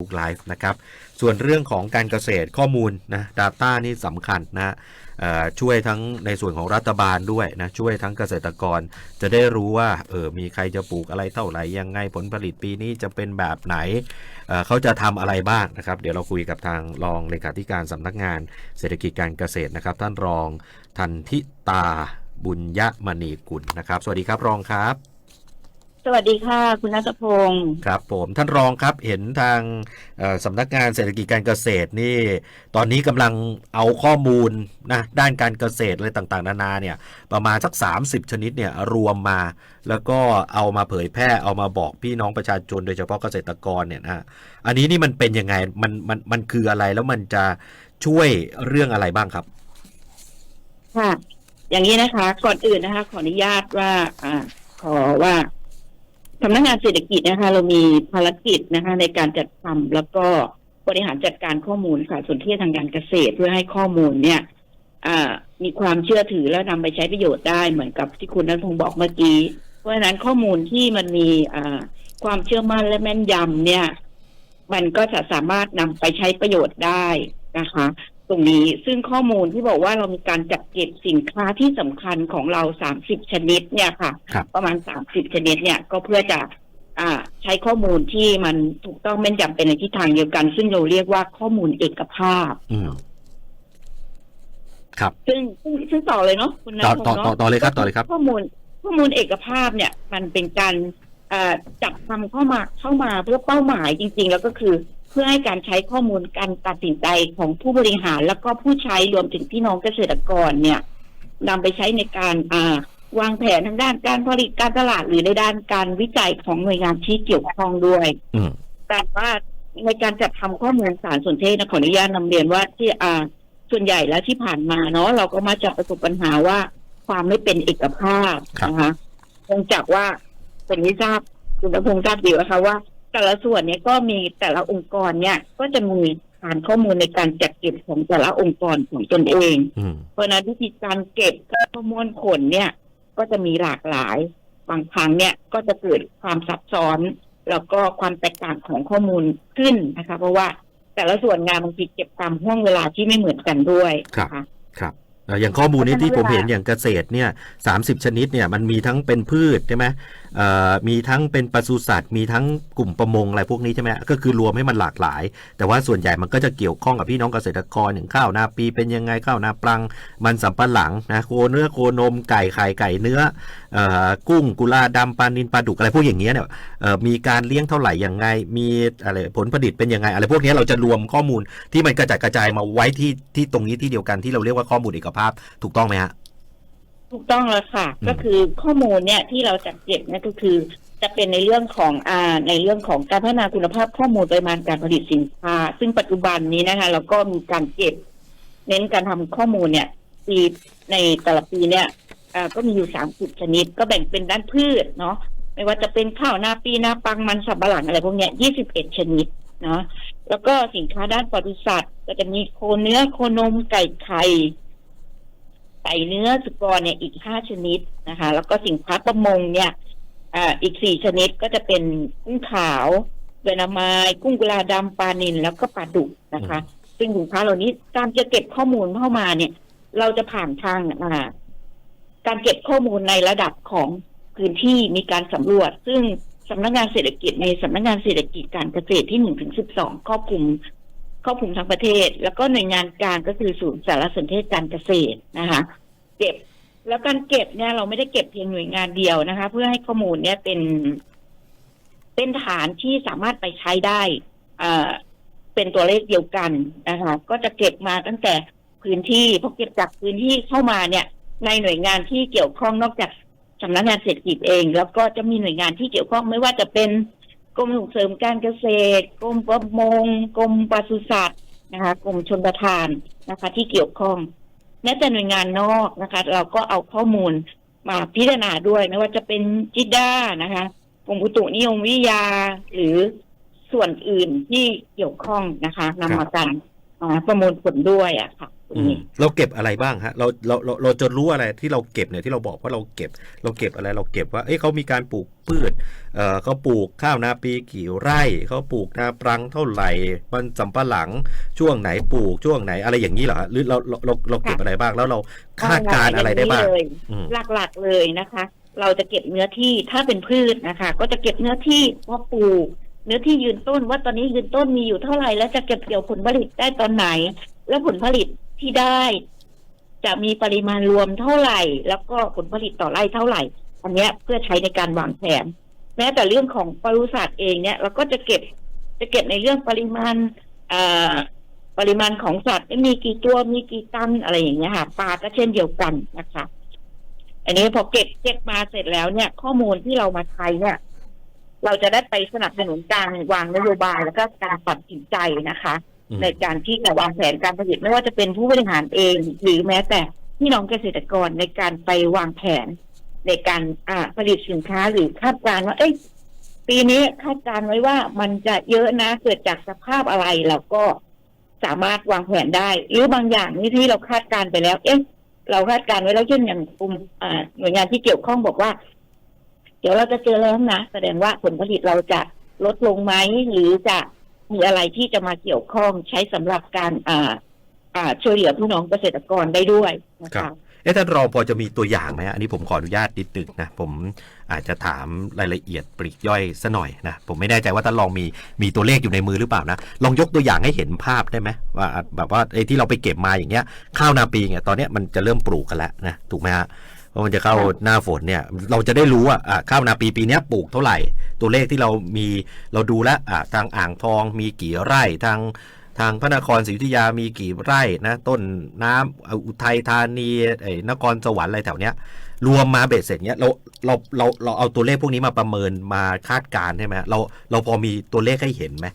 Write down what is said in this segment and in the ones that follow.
b o o k Live นะครับ ส่วนเรื่องของการเกษตรข้อมูลนะ Data นี่สำคัญนะช่วยทั้งในส่วนของรัฐบาลด้วยนะ ช่วยทั้งเกษตรกร จะได้รู้ว่าเออมีใครจะปลูกอะไรเท่าไหร่ยังไงผลผลิตปีนี้จะเป็นแบบไหนเเขาจะทำอะไรบ้างนะครับ เดี๋ยวเราคุยกับทางรองเลขาธิการสำนักงานเศรษฐกิจการเกษตรนะครับ ท่านรองทันทิตาบุญยมณีกุลนะครับ สวัสดีครับรองครับ วัสดีค่ะ คุณนัทพงศ์ครับผมท่านรองครับเห็นทางเอ่อสำนักงานเศรษฐกิจการเกษตรนี่ ตอนนี้กำลังเอาข้อมูลนะด้านการเกษตรอะไรต่างๆ นานาเนี่ย ประมาณสัก 30 ชนิดเนี่ยรวมมา แล้วก็เอามาเผยแพร่เอามาบอกพี่น้องประชาชนโดยเฉพาะเกษตรกรเนี่ยนะอันนี้นี่มันเป็นยังไงมันมันมันคืออะไรแล้วมันจะช่วยเรื่องอะไรบ้างครับค่ะอย่างนี้นะคะ ก่อนอื่นนะคะ ขออนุญาตว่าอ่าขอว่า สำนักงานเศรษฐกิจนะคะ เรามีภารกิจนะคะ ในการจัดทำแล้วก็บริหารจัดการข้อมูลค่ะส่วนที่ทางการเกษตรเพื่อให้ข้อมูลเนี่ยมีความเชื่อถือแล้วนำไปใช้ประโยชน์ได้เหมือนกับที่คุณนัทพงศ์บอกเมื่อกี้ เพราะฉะนั้นข้อมูลที่มันมีความเชื่อมั่นและแม่นยำเนี่ย มันก็จะสามารถนำไปใช้ประโยชน์ได้นะคะ ตรงนี้ซึ่งข้อมูลที่บอกว่าเรามีการจัดเก็บสินค้าที่สำคัญของเรา30ชนิดเนี่ยค่ะครับประมาณ30ชนิดเนี่ยก็เพื่อจะอ่าใช้ข้อมูลที่มันถูกต้องแม่นยำเป็นในทิศทางเดียวกัน ซึ่งเราเรียกว่าข้อมูลเอกภาพอืมครับซึ่งซึ่งซึ่งต่อเลยเนาะคุณนัต่อทพงศ์ต่อเนาะต่อต่อเลยครับต่อเลยครับ ข้อมูลข้อมูลเอกภาพเนี่ย มันเป็นการเอ่อ จับทำเข้ามาเข้ามาเพื่อเป้าหมายจริง ๆ แล้วก็คือเพื่อให้การใช้ข้อมูลการตัดสินใจของผู้บริหาร แล้วก็ผู้ใช้รวมถึงพี่น้องเกษตรกรเนี่ยนำไปใช้ในการอ่าวางแผนทางด้านการผลิตการตลาดหรือในด้านการวิจัยของหน่วยงานที่เกี่ยวข้องด้วยอืมแต่ว่าในการจัดทำข้อมูลสารสนเทศนะขออนุญาตนำเรียนว่าที่อ่าส่วนใหญ่แล้วที่ผ่านมาเนาะเราก็มาจะประสบปัญหาว่าความไม่เป็นเอกภาพครับนะคะเนื่องจากว่า เป็นที่ทราบคุณพงษ์ทราบดีนะคะว่า แต่ละส่วนเนี่ยก็มีแต่ละองค์กรเนี่ย ก็จะมีฐานข้อมูลในการจัดเก็บของแต่ละองค์กรของตนเองอืมเพราะฉะนั้นวิธีการเก็บข้อมูลผลเนี่ย ก็จะมีหลากหลาย บางครั้งเนี่ยก็จะเกิดความซับซ้อน แล้วก็ความแตกต่างของข้อมูลขึ้นนะคะ เพราะว่าแต่ละส่วนงานบางทีเก็บตามห่วงเวลาที่ไม่เหมือนกันด้วยนะคะครับเอ่ออย่างข้อมูลนี้ที่ผมเห็นอย่างเกษตรเนี่ยสาชนิดเนี่ยมันมีทั้งเป็นพืชใช่ไหมเอ่อมีทั้งเป็นปศุสัตว์ มีทั้งกลุ่มประมงอะไรพวกนี้ใช่ไหมก็คือรวมให้มันหลากหลาย แต่ว่าส่วนใหญ่มันก็จะเกี่ยวข้องกับพี่น้องเกษตรกรอย่างข้าวนาปีเป็นยังไงข้าวนาปลัง มันสำปะหลังนะโคเนื้อโคนมไก่ไข่ไก่เนื้อเอ่อกุ้งกุลาดำปลานินปลาดุกอะไรพวกอย่างเงี้ยเนี่ยเอ่อมีการเลี้ยงเท่าไหร่ยังไง มีอะไรผลผลิตเป็นยังไง อะไรพวกเนี้ยเราจะรวมข้อมูลที่มันกระจัดกระจายมาไว้ที่ที่ตรงนี้ที่เดียวกันที่เราเรียกว่าข้อมูลเอกภาพถูกต้องไหมฮะถูกต้องแล้วค่ะอืมก็คือข้อมูลเนี่ยที่เราจัดเก็บเนี่ยก็คือ จะเป็นในเรื่องของอ่าในเรื่องของการพัฒนาคุณภาพข้อมูลปริมาณการผลิตสินค้า ซึ่งปัจจุบันนี้นะคะ เราก็มีการเก็บ เน้นการทำข้อมูลเนี่ยปีในแต่ละปีเนี่ยอ่าก็มีอยู่สามสิบชนิด ก็แบ่งเป็นด้านพืชเนาะไม่ว่าจะเป็นข้าวนาปีนาปังมันสับปะหลังอะไรพวกเนี้ยยี่สิบเอ็ดชนิดเนาะแล้วก็สินค้าด้านปศุสัตว์ก็จะมีโคเนื้อโคนมไก่ไข่ ไก่เนื้อสุกรเนี่ยอีกห้าชนิดนะคะ แล้วก็สินค้าประมงเนี่ยอ่าอีกสี่ชนิดก็จะเป็นกุ้งขาวเดือนาไม้กุ้งกุลาดำปลานิลแล้วก็ปลาดุกนะคะ ซึ่งสินค้าเหล่านี้การจะเก็บข้อมูลเข้ามาเนี่ย เราจะผ่านทางอ่าการเก็บข้อมูลในระดับของพื้นที่มีการสำรวจ ซึ่งสำนักงานเศรษฐกิจในสำนักงานเศรษฐกิจการเกษตรที่หนึ่งถึงสิบสองครอบคลุม ครอบคลุมทั้งประเทศ แล้วก็หน่วยงานกลางก็คือศูนย์สารสนเทศการเกษตรนะคะ เก็บแล้วการเก็บเนี่ยเราไม่ได้เก็บเพียงหน่วยงานเดียวนะคะ เพื่อให้ข้อมูลเนี่ยเป็น เป็นฐานที่สามารถไปใช้ได้อ่าเป็นตัวเลขเดียวกันนะคะ ก็จะเก็บมาตั้งแต่พื้นที่พอเก็บจากพื้นที่เข้ามาเนี่ย ในหน่วยงานที่เกี่ยวข้องนอกจากสำนักงานเศรษฐกิจเอง แล้วก็จะมีหน่วยงานที่เกี่ยวข้องไม่ว่าจะเป็น กรมส่งเสริมการเกษตร กรมประมง กรมปศุสัตว์นะคะกรมชลประทานนะคะ ที่เกี่ยวข้องแม้แต่หน่วยงานนอกนะคะ เราก็เอาข้อมูลมาพิจารณาด้วยไม่ว่าจะเป็นจิด้านะคะกรมอุตุนิยมวิทยาหรือส่วนอื่นที่เกี่ยวข้องนะคะนำมากันประมวลผลด้วยอะค่ะ เราเก็บอะไรบ้างฮะเราเราเราเราจะรู้อะไรที่เราเก็บเนี่ยที่เราบอกว่าเราเก็บ เราเก็บอะไรเราเก็บว่าเอ้ยเขามีการปลูกพืชเอ่อเขาปลูกข้าวนาปีกี่ไร่เขาปลูกนาปรังเท่าไหร่มันสำปะหลังช่วงไหนปลูกช่วงไหนอะไรอย่างนี้เหรอฮะหรือเราเราเราเราเก็บอะไรบ้างแล้วเราคาดการณ์อะไรได้บ้างเลยอืมหลักๆเลยนะคะ เราจะเก็บเนื้อที่ถ้าเป็นพืชนะคะ ก็จะเก็บเนื้อที่ว่าปลูกเนื้อที่ยืนต้นว่าตอนนี้ยืนต้นมีอยู่เท่าไหร่แล้วจะเก็บเกี่ยวผลผลิตได้ตอนไหน และผลผลิต ที่ได้ จะมีปริมาณรวมเท่าไหร่ แล้วก็ผลผลิตต่อไร่เท่าไหร่ อันนี้เพื่อใช้ในการวางแผน แม้แต่เรื่องของปศุสัตว์เองเนี่ยเราก็จะเก็บจะเก็บในเรื่องปริมาณอ่อปริมาณของสัตว์มีกี่ตัวมีกี่ตันอะไรอย่างเงี้ยค่ะปลาก็เช่นเดียวกันนะคะ อันนี้พอเก็บเก็บมาเสร็จแล้วเนี่ย ข้อมูลที่เรามาใช้เนี่ย เราจะได้ไปสนับสนุนการวางนโยบายแล้วก็การตัดสินใจนะคะ ในการที่จะวางแผนการผลิตไม่ว่าจะเป็นผู้บริหารเอง หรือแม้แต่พี่น้องเกษตรกรในการไปวางแผน ในการอ่าผลิตสินค้าหรือคาดการณ์ว่า เอ้ยปีนี้คาดการณ์ไว้ว่ามันจะเยอะนะเกิดจากสภาพอะไรเราก็สามารถวางแผนได้ หรือบางอย่างนี่ที่เราคาดการณ์ไปแล้ว เอ๊ะเราคาดการณ์ไว้แล้วเช่นอย่างกลุ่มหน่วยงานที่เกี่ยวข้องบอกว่า เดี๋ยวเราจะเจอแล้วนะแสดงว่าผลผลิตเราจะลดลงไหมหรือจะ มีอะไรที่จะมาเกี่ยวข้องใช้สำหรับการอ่าอ่าช่วยเหลือพี่น้องเกษตรกรได้ด้วยนะคะเอ๊ะท่านรองพอจะมีตัวอย่างไหมอันนี้ผมขออนุญาตนิดนึงนะผมอาจจะถามรายละเอียดปลีกย่อยซะหน่อยนะผมไม่แน่ใจว่าท่านรองมีมีตัวเลขอยู่ในมือหรือเปล่านะลองยกตัวอย่างให้เห็นภาพได้ไหมว่าแบบว่าไอ้ที่เราไปเก็บมาอย่างเงี้ยข้าวนาปีเนี่ยตอนเนี้ยมันจะเริ่มปลูกกันแล้วนะถูกไหมฮะเพราะมันจะเข้าหน้าฝนเนี่ยเราจะได้รู้ว่าข้าวนาปีปีเนี้ยปลูกเท่าไหร่ ตัวเลขที่เรามีเราดูแล้วอะทางอ่างทองมีกี่ไร่ทางทางพระนครศรีอยุธยามีกี่ไร่นะต้นน้ำเอาอุทัยธานีไอ้นครสวรรค์อะไรแถวเนี้ยรวมมาเบ็ดเสร็จเนี้ยเราเราเราเราเอาตัวเลขพวกนี้มาประเมินมาคาดการณ์ใช่ไหมเราเราพอมีตัวเลขให้เห็นไหม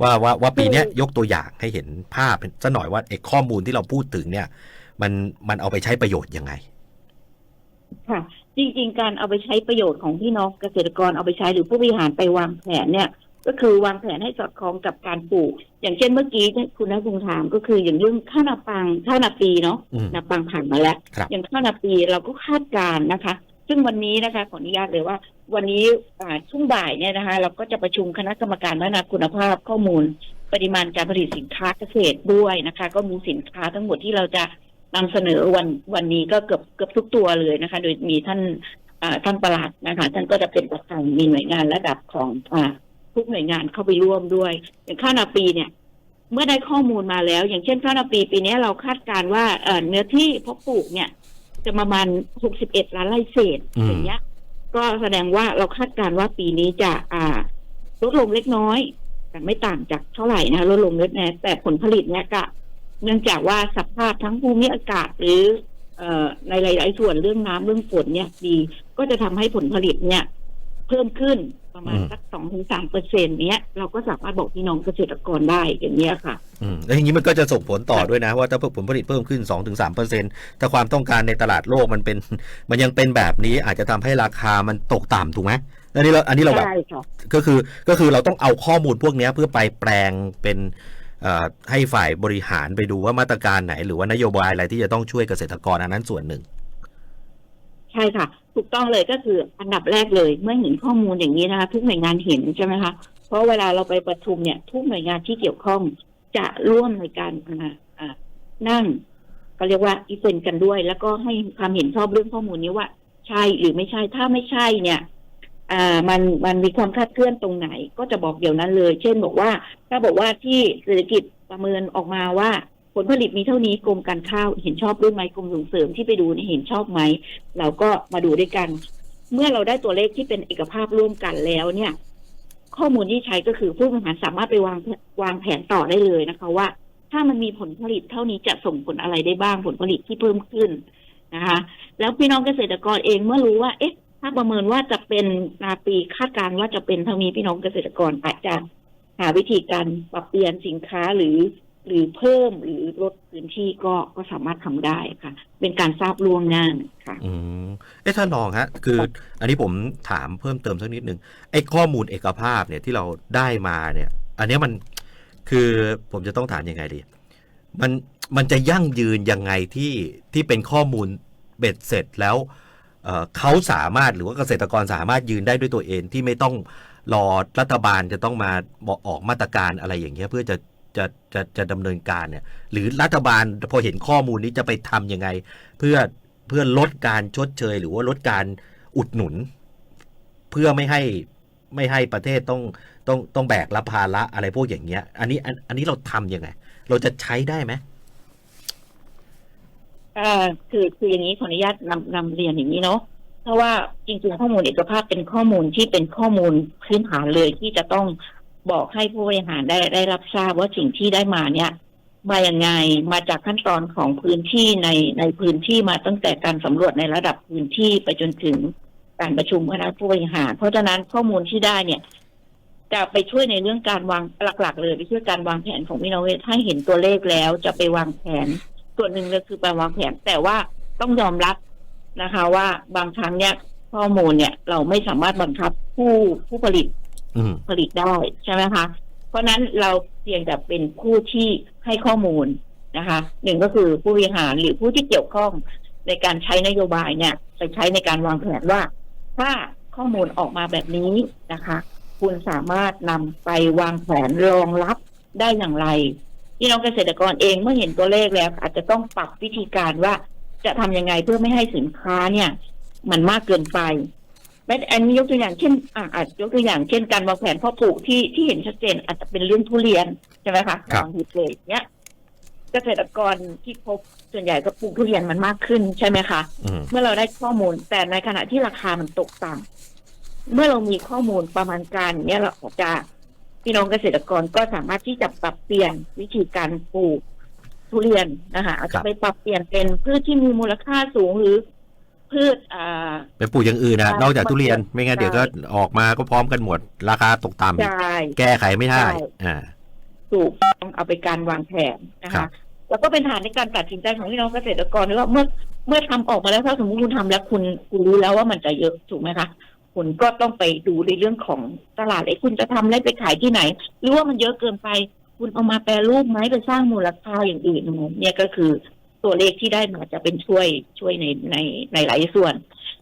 ว่าว่าว่าปีเนี้ยยกตัวอย่างให้เห็นภาพซะหน่อยว่าไอ้ข้อมูลที่เราพูดถึงเนี่ย มันมันเอาไปใช้ประโยชน์ยังไงค่ะ จริงๆ การเอาไปใช้ประโยชน์ของพี่น้องเกษตรกรเอาไปใช้หรือผู้บริหารไปวางแผนเนี่ย ก็คือวางแผนให้สอดคล้องกับการปลูก อย่างเช่นเมื่อกี้ที่คุณนักบุงถามก็คืออย่างเรื่องข้าวนาปังข้าวนาปีเนาะอืมนาปังผ่านมาแล้วครับอย่างข้าวนาปีเราก็คาดการณ์นะคะ ซึ่งวันนี้นะคะขออนุญาตเลยว่า วันนี้อ่าช่วงบ่ายเนี่ยนะคะ เราก็จะประชุมคณะกรรมการพัฒนาคุณภาพข้อมูล ปริมาณการผลิตสินค้าเกษตรด้วยนะคะ ก็มีสินค้าทั้งหมดที่เราจะ นำเสนอวันวันนี้ก็เกือบเกือบทุกตัวเลยนะคะ โดยมีท่านอ่าท่านประหลัดนะคะ ท่านก็จะเป็นประธานมีหน่วยงานระดับของอ่าทุกหน่วยงานเข้าไปร่วมด้วย อย่างข้าวนาปีเนี่ย เมื่อได้ข้อมูลมาแล้ว อย่างเช่นข้าวนาปีปีนี้เราคาดการณ์ว่าเอ่อเนื้อที่เพาะปลูกเนี่ย จะประมาณ61ล้านไร่เศษอืมอย่างเงี้ย ก็แสดงว่าเราคาดการณ์ว่าปีนี้จะอ่าลดลงเล็กน้อย แต่ไม่ต่างจากเท่าไหร่นะลดลงเล็กน้อยแต่ผลผลิตเนี่ยก็ เนื่องจากว่าสภาพทั้งภูมิอากาศหรือเอ่อในหลาย ๆ ส่วนเรื่องน้ำเรื่องฝนเนี่ยดีก็จะทำให้ผลผลิตเนี่ย เพิ่มขึ้นประมาณอืมสักสองถึงสามเปอร์เซ็นเนี้ยเราก็สามารถบอกพี่น้องเกษตรกรได้อย่างเนี้ยค่ะอืมแล้วอย่างนี้มันก็จะส่งผลต่อด้วยนะ ว่าถ้าผลผลิตเพิ่มขึ้น2-3%ถ้าความต้องการในตลาดโลกมันเป็น มันยังเป็นแบบนี้อาจจะทำให้ราคามันตกต่ำถูกไหมอันนี้เราอันนี้เราแบบใช่ค่ะก็คือก็คือเราต้องเอาข้อมูลพวกเนี้ยเพื่อไปแปลงเป็นเอ่อ ให้ฝ่ายบริหารไปดูว่ามาตรการไหน หรือว่านโยบายอะไรที่จะต้องช่วยเกษตรกรอันนั้นส่วนหนึ่ง ใช่ค่ะ ถูกต้องเลยก็คืออันดับแรกเลย เมื่อเห็นข้อมูลอย่างนี้นะคะ ทุกหน่วยงานเห็นใช่ไหมคะเพราะเวลาเราไปประชุมเนี่ย ทุกหน่วยงานที่เกี่ยวข้องจะร่วมในการนั่งก็เรียกว่าอีเวนกันด้วย แล้วก็ให้ความเห็นชอบเรื่องข้อมูลนี้ว่า ใช่หรือไม่ใช่ถ้าไม่ใช่เนี่ย อ่ามันมันมีความคลาดเคลื่อนตรงไหน ก็จะบอกเดี๋ยวนั้นเลย เช่นบอกว่า ถ้าบอกว่าที่เศรษฐกิจประเมินออกมาว่าผลผลิตมีเท่านี้กรมการข้าวเห็นชอบด้วยไหมกรมส่งเสริมที่ไปดูเนี่ยเห็นชอบไหมเราก็มาดูด้วยกัน เมื่อเราได้ตัวเลขที่เป็นเอกภาพร่วมกันแล้วเนี่ย ข้อมูลที่ใช้ก็คือผู้บริหารสามารถไปวางวางแผนต่อได้เลยนะคะ ว่า ถ้ามันมีผลผลิตเท่านี้จะส่งผลอะไรได้บ้างผลผลิตที่เพิ่มขึ้นนะคะ แล้วพี่น้องเกษตรกรเองเมื่อรู้ว่าเอ๊ะ ถ้าประเมินว่าจะเป็นนาปีคาดการณ์ว่าจะเป็นเท่านี้พี่น้องเกษตรกรอาจจะหาวิธีการปรับเปลี่ยนสินค้าหรือ หรือเพิ่มหรือลดพื้นที่ก็ก็สามารถทำได้ค่ะ เป็นการทราบล่วงหน้าค่ะอืมเอ๊ะท่านรองฮะ คือ อันนี้ผมถามเพิ่มเติมสักนิดหนึ่งไอ้ข้อมูลเอกภาพเนี่ยที่เราได้มาเนี่ย อันนี้มันคือผมจะต้องถามยังไงดี มันมันจะยั่งยืนยังไงที่ที่เป็นข้อมูลเบ็ดเสร็จแล้ว เขาสามารถหรือว่าเกษตรกรสามารถยืนได้ด้วยตัวเองที่ไม่ต้องรอรัฐบาลจะต้องมาบอกออกมาตรการอะไรอย่างเงี้ยเพื่อจะจะจะจะดำเนินการเนี่ย หรือรัฐบาลพอเห็นข้อมูลนี้จะไปทำยังไง เพื่อเพื่อลดการชดเชย หรือว่าลดการอุดหนุน เพื่อไม่ให้ไม่ให้ประเทศต้องต้องต้องแบกรับภาระอะไรพวกอย่างเงี้ย อันนี้อันอันนี้เราทำยังไง เราจะใช้ได้ไหม อ่าคือคืออย่างนี้ขออนุญาตนำนำเรียนอย่างนี้เนาะเพราะว่าจริงๆข้อมูลเอกภาพเป็นข้อมูลที่เป็นข้อมูลพื้นฐานเลยที่จะต้องบอกให้ผู้บริหารได้ได้รับทราบว่าสิ่งที่ได้มาเนี่ยมาอย่างไงมาจากขั้นตอนของพื้นที่ในในพื้นที่มาตั้งแต่การสำรวจในระดับพื้นที่ไปจนถึงการประชุมคณะผู้บริหาร เพราะฉะนั้นข้อมูลที่ได้เนี่ย จะไปช่วยในเรื่องการวางหลัก ๆ เลยไปช่วยการวางแผนของพี่น้องเวทถ้าเห็นตัวเลขแล้วจะไปวางแผน ส่วนหนึ่งเลยคือไปวางแผนแต่ว่าต้องยอมรับนะคะ ว่าบางครั้งเนี่ยข้อมูลเนี่ย เราไม่สามารถบังคับผู้ผู้ผลิตอืมผลิตได้ใช่ไหมคะ เพราะฉะนั้นเราเพียงแต่เป็นผู้ที่ให้ข้อมูลนะคะหนึ่งก็คือผู้บริหารหรือผู้ที่เกี่ยวข้องในการใช้นโยบายเนี่ยไปใช้ในการวางแผนว่า ถ้าข้อมูลออกมาแบบนี้นะคะ คุณสามารถนำไปวางแผนรองรับได้อย่างไร พี่น้องเกษตรกรเองเมื่อเห็นตัวเลขแล้ว อาจจะต้องปรับวิธีการว่าจะทำยังไงเพื่อไม่ให้สินค้าเนี่ย มันมากเกินไปแม้แต่อันนี้ยกตัวอย่างเช่นอะอาจยกตัวอย่างเช่นการวางแผนเพาะปลูกที่ที่เห็นชัดเจน อาจจะเป็นเรื่องทุเรียนใช่ไหมคะครับวางหีบเลยเนี้ยเกษตรกรที่พบส่วนใหญ่ก็ปลูกทุเรียนมันมากขึ้นใช่ไหมคะอืมเมื่อเราได้ข้อมูลแต่ในขณะที่ราคามันตกต่ำเมื่อเรามีข้อมูลประมาณการเนี่ยเราอาจจะ พี่น้องเกษตรกรก็สามารถที่จะปรับเปลี่ยนวิธีการปลูกทุเรียนนะคะอาจครัจะบไปปรับเปลี่ยนเป็นพืชที่มีมูลค่าสูงหรือพืชอ่าไปปลูกอย่างอื่นนะใช่นอกจากทุเรียนไม่งั้นใช่เดี๋ยวก็ออกมาก็พร้อมกันหมด ราคาตกต่ำใช่แก้ไขไม่ได้ใช่อ่าถูกต้องเอาไปการวางแผนนะครัคะบแล้วก็เป็นฐานในการตัดสินใจของพี่น้องเกษตรกรด้วยว่าเมื่อเมื่อทำออกมาแล้วถ้าสมมติคุณทำแล้วคุณคุณรู้แล้วว่ามันจะเยอะถูกไหมคะ คุณก็ต้องไปดูในเรื่องของตลาดไอ้คุณจะทำแล้วไปขายที่ไหน หรือว่ามันเยอะเกินไป คุณเอามาแปรรูปไหมไปสร้างมูลค่าอย่างอื่นเนี่ยก็คือตัวเลขที่ได้มาจะเป็นช่วยช่วยในในในหลายส่วน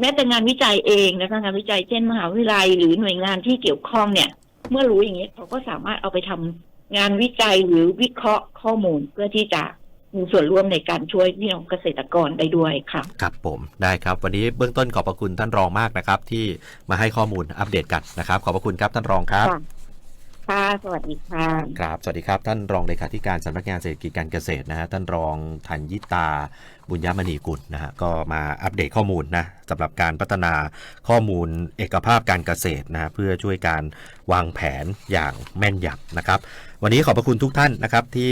แม้แต่งานวิจัยเองนะคะงานวิจัยเช่นมหาวิทยาลัย หรือหน่วยงานที่เกี่ยวข้องเนี่ย เมื่อรู้อย่างนี้เขาก็สามารถเอาไปทำงานวิจัยหรือวิเคราะห์ข้อมูลเพื่อที่จะ มีส่วนร่วมในการช่วยพี่น้องเกษตรกรได้ด้วยค่ะครับผมได้ครับ วันนี้เบื้องต้นขอบพระคุณท่านรองมากนะครับ ที่มาให้ข้อมูลอัปเดตกันนะครับ ขอบพระคุณครับท่านรองครับค่ะค่ะสวัสดีค่ะครับ สวัสดีครับ ท่านรองเลขาธิการสำนักงานเศรษฐกิจการเกษตรนะฮะท่านรองธัญยิตาบุญยมณีกุลนะฮะก็มาอัปเดตข้อมูลนะสำหรับการพัฒนาข้อมูลเอกภาพการเกษตรนะฮะเพื่อช่วยการวางแผนอย่างแม่นยำนะครับ วันนี้ขอบพระคุณทุกท่านนะครับที่